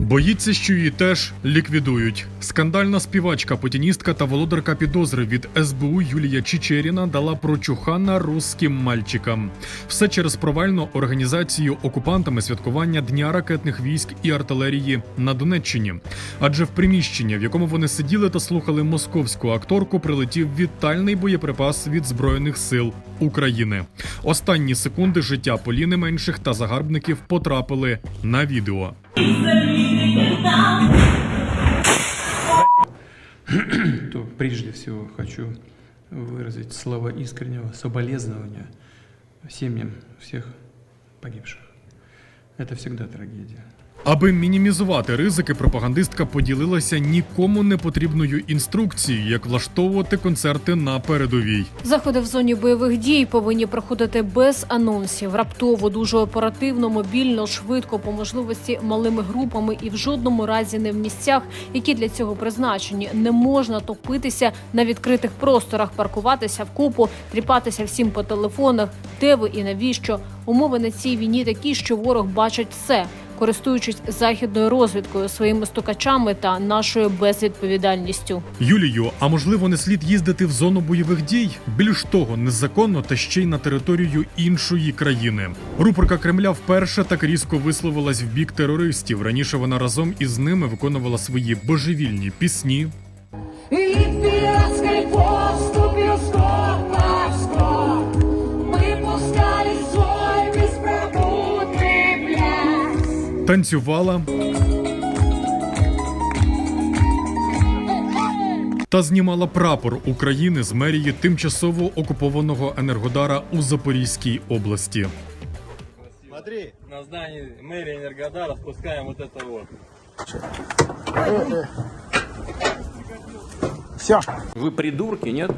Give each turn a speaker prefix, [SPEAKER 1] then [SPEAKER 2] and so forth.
[SPEAKER 1] Боїться, що її теж ліквідують. Скандальна співачка, путіністка та володарка підозри від СБУ Юлія Чичеріна дала прочухана русським мальчикам. Все через провальну організацію окупантами святкування Дня ракетних військ і артилерії на Донеччині. Адже в приміщення, в якому вони сиділи та слухали московську акторку, прилетів вітальний боєприпас від збройних сил України. Останні секунди життя Поліни менших та загарбників потрапили на відео.
[SPEAKER 2] То прежде всего хочу выразить слова искреннего соболезнования семьям всех погибших. Это всегда трагедия.
[SPEAKER 1] Аби мінімізувати ризики, пропагандистка поділилася нікому не потрібною інструкцією, як влаштовувати концерти на передовій.
[SPEAKER 3] Заходи в зоні бойових дій повинні проходити без анонсів, раптово, дуже оперативно, мобільно, швидко, по можливості малими групами і в жодному разі не в місцях, які для цього призначені. Не можна топитися на відкритих просторах, паркуватися в купу, тріпатися всім по телефонах. Де ви і навіщо? Умови на цій війні такі, що ворог бачить все. Користуючись західною розвідкою, своїми стукачами та нашою безвідповідальністю.
[SPEAKER 1] Юлію, а можливо, не слід їздити в зону бойових дій? Більш того, незаконно та ще й на територію іншої країни. Рупорка Кремля вперше так різко висловилась в бік терористів. Раніше вона разом із ними виконувала свої божевільні пісні. танцювала та знімала прапор України з мерії тимчасово окупованого Енергодара у Запорізькій області.
[SPEAKER 4] Смотри, на здании мэрии Энергодара спускаем вот это вот.
[SPEAKER 5] Вы придурки, нет?